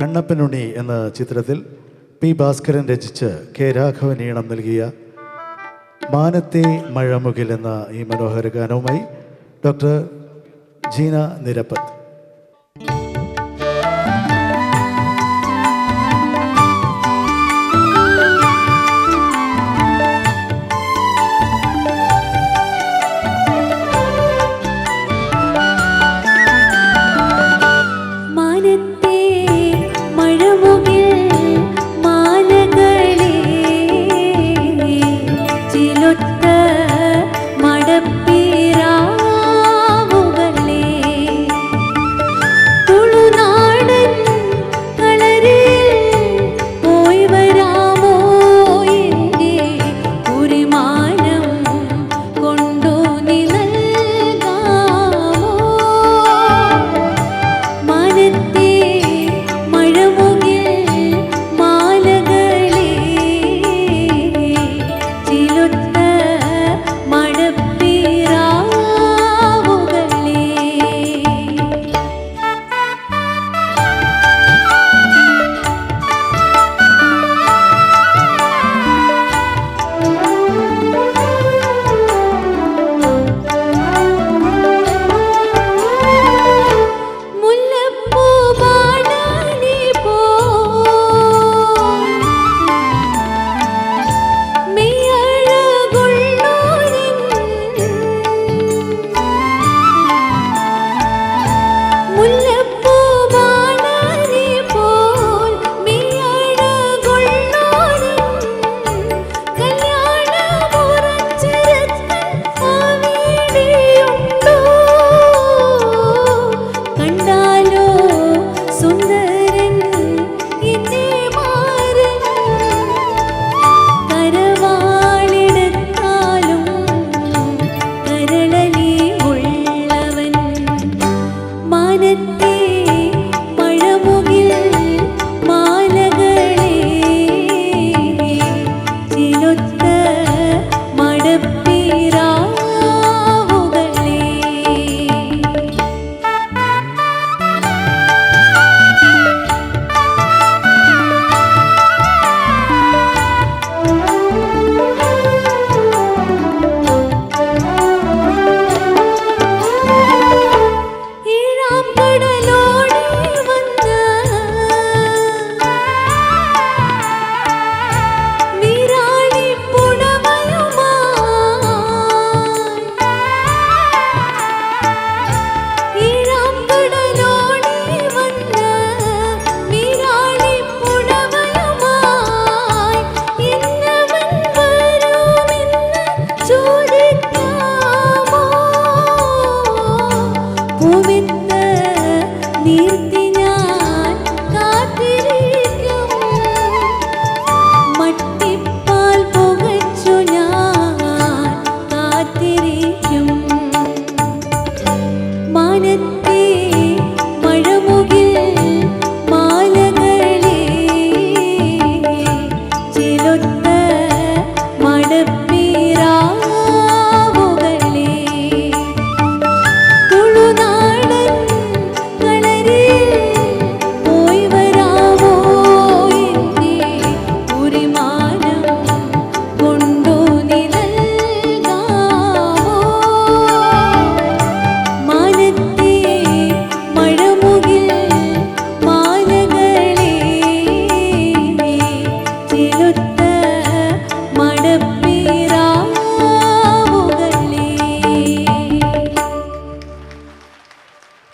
കണ്ണപ്പനുണ്ണി എന്ന ചിത്രത്തിൽ പി ഭാസ്കരൻ രചിച്ച് കെ രാഘവൻ ഈണം നൽകിയ മാനത്തെ മഴമുകിൽ എന്ന ഈ മനോഹര ഗാനവുമായി doctor Jeena Nirappath.